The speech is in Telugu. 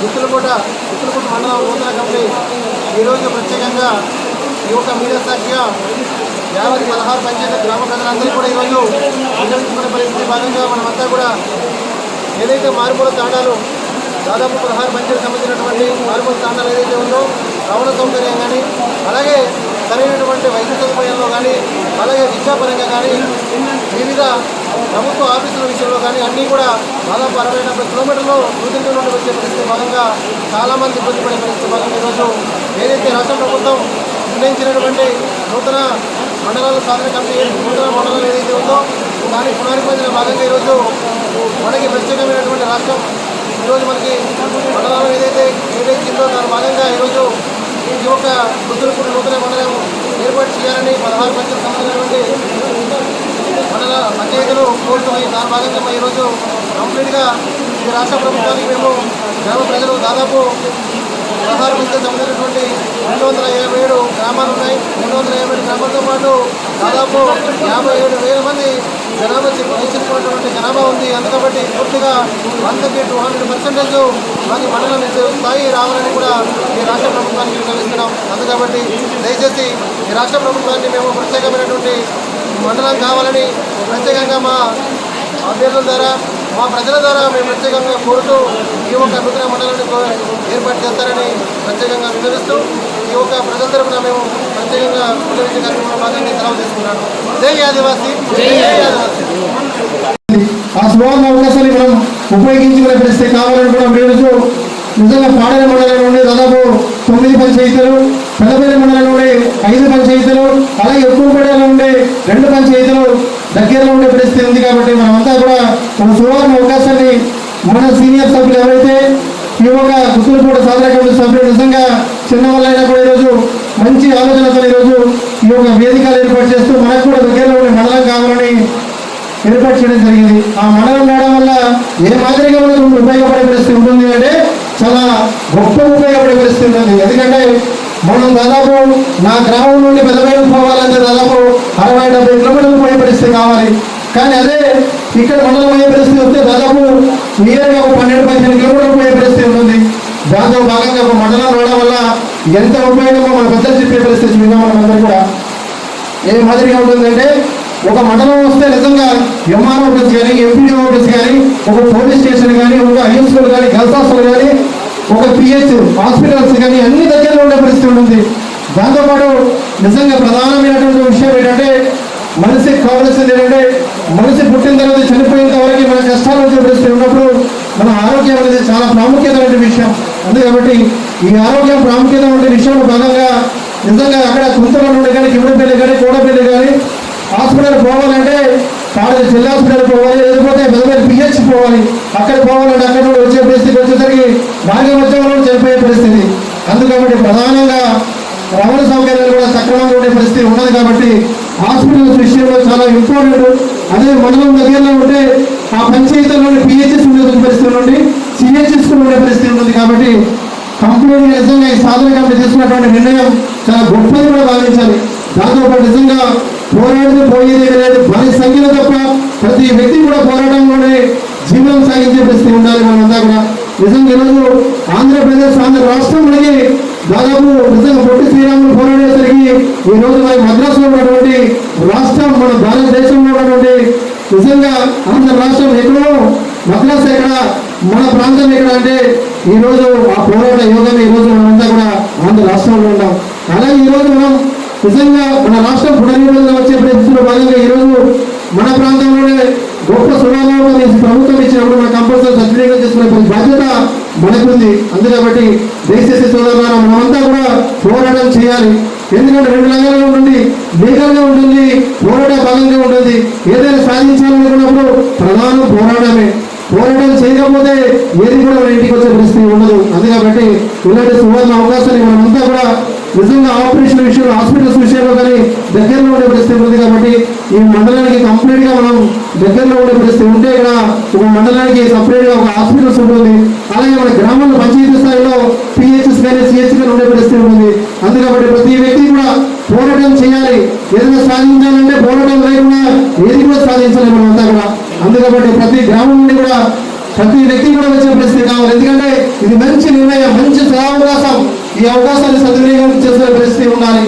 మిత్రులకోట మిత్రులకోట మండలం నూతన కమిటీ. ఈరోజు ప్రత్యేకంగా యువక మీడియా సాక్షిగా యాభై పదహారు పంచాయతీ గ్రామ ప్రజలందరూ కూడా ఈరోజు వినియోగించుకునే పరిస్థితి భాగంగా మనమంతా కూడా ఏదైతే మారుమూల తాండాలు దాదాపు పదహారు పంచాయతీ సంబంధించినటువంటి మారుమూల తాండాలు ఏదైతే ఉందో రవాణా సౌకర్యం కానీ అలాగే సరైనటువంటి వైద్య సదుపాయంలో కానీ అలాగే విద్యాపరంగా కానీ వివిధ ప్రభుత్వ ఆఫీసుల విషయంలో కానీ అన్నీ కూడా దాదాపు అరవై డెబ్బై కిలోమీటర్లు దూరంలో నుండి వచ్చే పరిస్థితి భాగంగా చాలామంది ఇబ్బంది పడే పరిస్థితి భాగంగా ఈరోజు ఏదైతే రాష్ట్ర ప్రభుత్వం నిర్ణయించినటువంటి నూతన మండలాల సాధన కమిటీ నూతన మండలం ఏదైతే ఉందో దాని పునరుద్ధరణ భాగంగా ఈరోజు మనకి ప్రత్యేకమైనటువంటి రాష్ట్రం. ఈరోజు మనకి మండలాలు ఏదైతే ఏదైతే దాని భాగంగా ఈరోజు ఈ యొక్క వృద్ధులకు నూతన మండలం ఏర్పాటు చేయాలని పదహారు పంచాయతీ సంబంధించినటువంటి మండల పంచాయతీలు కోరుతున్నాయి దాని భాగంగా మేము ఈరోజు కంప్లీట్గా ఈ రాష్ట్ర ప్రభుత్వానికి మేము గ్రామ ప్రజలు దాదాపు పదహారు సంబంధించినటువంటి రెండు వందల యాభై ఏడు గ్రామాలు ఉన్నాయి. రెండు వందల యాభై ఏడు గ్రామాలతో పాటు దాదాపు యాభై ఏడు వేల మంది జనాభా చేసినటువంటి జనాభా ఉంది. అందుకబట్టి పూర్తిగా వందకి టూ హండ్రెడ్ పర్సెంటేజ్ మాది మండలం స్థాయి రావాలని కూడా ఈ రాష్ట్ర ప్రభుత్వానికి విన్నవిస్తున్నాం అందుకబట్టి దయచేసి ఈ రాష్ట్ర ప్రభుత్వాన్ని మేము ప్రత్యేకమైనటువంటి మండలం కావాలని ప్రత్యేకంగా మా అభ్యర్థుల ద్వారా మా ప్రజల ద్వారా మేము ప్రత్యేకంగా కోరుతూ ఈ యొక్క నూతన మండలాన్ని ఏర్పాటు చేస్తారని ప్రత్యేకంగా విన్నవిస్తూ ఈ యొక్క ప్రజల తరపున మేము ప్రత్యేకంగా విన్నవించే కార్యక్రమంలో భాగంగా సెలవు తీసుకున్నాను. జై ఆదివాసీ జై ఆదివాసీ. ఆ సువర్ణ అవకాశాన్ని మనం ఉపయోగించుకునే పరిస్థితి కావాలని కూడా మేము నిజంగా పాడేరు మండలం నుండి దాదాపు తొమ్మిది పంచాయతీలు పెద్దపల్లి మండలం నుండి ఐదు పంచాయతీలు అలాగే ఎక్కువపేట నుండి రెండు పంచాయతీలు దగ్గరలో ఉండే పరిస్థితి ఉంది కాబట్టి మనమంతా కూడా ఒక సువర్ణ అవకాశాన్ని మన సీనియర్ సభ్యులు ఎవరైతే ఈ యొక్క గుర్తులపూట సాధన కమిటీ సభ్యులు నిజంగా చిన్న వాళ్ళైనా కూడా ఈరోజు మంచి ఆలోచనతో ఈరోజు ఈ యొక్క వేదికలు ఏర్పాటు చేస్తూ మనకు కూడా దగ్గరలో ఉండే మండలం కావాలని ఏర్పాటు చేయడం జరిగింది. ఆ మండలం రావడం వల్ల ఏ మాదిరిగా మనకు ఉపయోగపడే పరిస్థితి ఉంటుంది అంటే చాలా గొప్ప ఉపయోగపడే పరిస్థితి ఉంటుంది. ఎందుకంటే మనం దాదాపు నా గ్రామం నుండి పెద్దపల్లి పోవాలంటే దాదాపు అరవై డెబ్బై కిలోమీటర్లు పోయే పరిస్థితి కావాలి. కానీ అదే ఇక్కడ మండలం అయ్యే పరిస్థితి వస్తే దాదాపు నియర్గా ఒక పన్నెండు పదిహేను కిలోమీటర్లు పోయే పరిస్థితి ఉంటుంది దాంతో భాగంగా ఒక మండలం రావడం వల్ల ఎంత ఉపయోగమో మన పెద్దలు చెప్పే పరిస్థితి విన్నాం మనందరూ కూడా. ఏ మాదిరిగా ఉంటుందంటే ఒక మండలం వస్తే నిజంగా ఎంఆర్ ఆఫీస్ కానీ ఎంపీడీ ఆఫీస్ కానీ ఒక పోలీస్ స్టేషన్ కానీ ఒక హై కానీ గర్ల్స్ హాస్టల్ కానీ ఒక పిహెచ్ హాస్పిటల్స్ కానీ అన్ని దగ్గరలో ఉండే పరిస్థితి ఉంటుంది. దాంతోపాటు నిజంగా ప్రధానమైనటువంటి విషయం ఏంటంటే మనిషికి కావాల్సింది ఏంటంటే మనిషి పుట్టిన తర్వాత చనిపోయేంత వరకు మన కష్టాలు వచ్చే పరిస్థితి ఉన్నప్పుడు మన ఆరోగ్యం అనేది చాలా ప్రాముఖ్యమైన విషయం. అంతే కాబట్టి ఈ ఆరోగ్యం ప్రాముఖ్యత ఉండే విషయంలో భాగంగా నిజంగా అక్కడ కుంతల నుండి కానీ కిమ్మడిపల్లి కానీ కోడపల్లి కానీ హాస్పిటల్ పోవాలంటే కాలేజ్ జిల్లా హాస్పిటల్ పోవాలి లేకపోతే మెదపల్లి పిహెచ్ పోవాలి. అక్కడ పోవాలంటే అక్కడ నుండి వచ్చే పరిస్థితి వచ్చేసరికి మార్గం వచ్చే చనిపోయే పరిస్థితి. అందుకబట్టి ప్రధానంగా రవాణా సౌకర్యాలు కూడా సక్రమంగా ఉండే పరిస్థితి ఉన్నది కాబట్టి హాస్పిటల్స్ విషయంలో చాలా ఇంపార్టెంట్. అదే మండలం దగ్గరలో ఉంటే ఆ పంచాయతీలోని పిహెచ్ఎస్ ఉండే పరిస్థితి నుండి సిహెచ్ఎస్ ఉండే పరిస్థితి ఉంటుంది కాబట్టి కంప్లీట్ నిజంగా ఈ సాధన కమిటీ తీసుకున్నటువంటి నిర్ణయం చాలా గొప్పది కూడా భావించాలి. దాంతోపాటు నిజంగా పోరాడితే పోయేది లేదు. పది సంఖ్యలో తప్ప ప్రతి వ్యక్తి కూడా పోరాటంలోనే జీవనం సాగించే పరిస్థితి ఉండాలి మనమంతా కూడా. నిజంగా ఈరోజు ఆంధ్రప్రదేశ్ ఆంధ్ర రాష్ట్రం మనకి దాదాపు నిజంగా పొట్టి శ్రీరాములు పోరాడేసరికి ఈ రోజు మన మద్రాసులో ఉన్నటువంటి రాష్ట్రం మన భారతదేశంలో ఉన్నటువంటి నిజంగా ఆంధ్ర రాష్ట్రం ఎక్కడో మద్రాసు ఎక్కడ మన ప్రాంతం ఎక్కడ అంటే ఈరోజు ఆ పోరాట యోగం ఈరోజు రోజు మనమంతా కూడా ఆంధ్ర రాష్ట్రంలో ఉన్నాం. అలాగే ఈరోజు మనం నిజంగా మన రాష్ట్రం పునర్నిర్మాణం వచ్చే పరిస్థితుల్లో భాగంగా ఈరోజు మన ప్రాంతంలోనే గొప్ప సునామాలు ప్రభుత్వం ఇచ్చినప్పుడు మన కంపల్సరీ సద్వినియోగం చేసుకునే బాధ్యత మనకుంది. అందుకబట్టి దయచేసి సోదరులారా మనమంతా కూడా పోరాటం చేయాలి. ఎందుకంటే రెండు రంగాల్లో ఉంటుంది లీగల్గా ఉంటుంది పోరాట భాగంగా ఉంటుంది. ఏదైనా సాధించాలనుకున్నప్పుడు ప్రధానం పోరాటమే. పోరాటం చేయకపోతే ఏది కూడా మన ఇంటికి వచ్చే పరిస్థితి ఉండదు. అందుకబట్టి ఇలాంటి సువర్ణ అవకాశాన్ని మనమంతా కూడా నిజంగా ఆపరేషన్ విషయంలో హాస్పిటల్స్ విషయంలో కానీ దగ్గరలో ఉండే పరిస్థితి ఉంది కాబట్టి ఈ మండలానికి కంప్లీట్గా మనం దగ్గరలో ఉండే పరిస్థితి ఉంటే ఇక్కడ ఒక మండలానికి సపరేట్గా ఒక హాస్పిటల్స్ ఉంటుంది. అలాగే మన గ్రామంలో పంచాయతీ స్థాయిలో కానీ ఉండే పరిస్థితి ఉంది అందుకబట్టి ప్రతి వ్యక్తి కూడా పోరాటం చేయాలి. ఏదైనా సాధించాలంటే పోరాటం లేకుండా ఏది కూడా సాధించాలి అంతా కూడా. అందుకబట్టి ప్రతి గ్రామం నుండి కూడా ప్రతి వ్యక్తి కూడా వచ్చే పరిస్థితి కావాలి. ఎందుకంటే ఇది మంచి నిర్ణయం మంచి అవకాశం ఈ అవకాశాన్ని సద్వినియోగం చేసే పరిస్థితి ఉండాలి.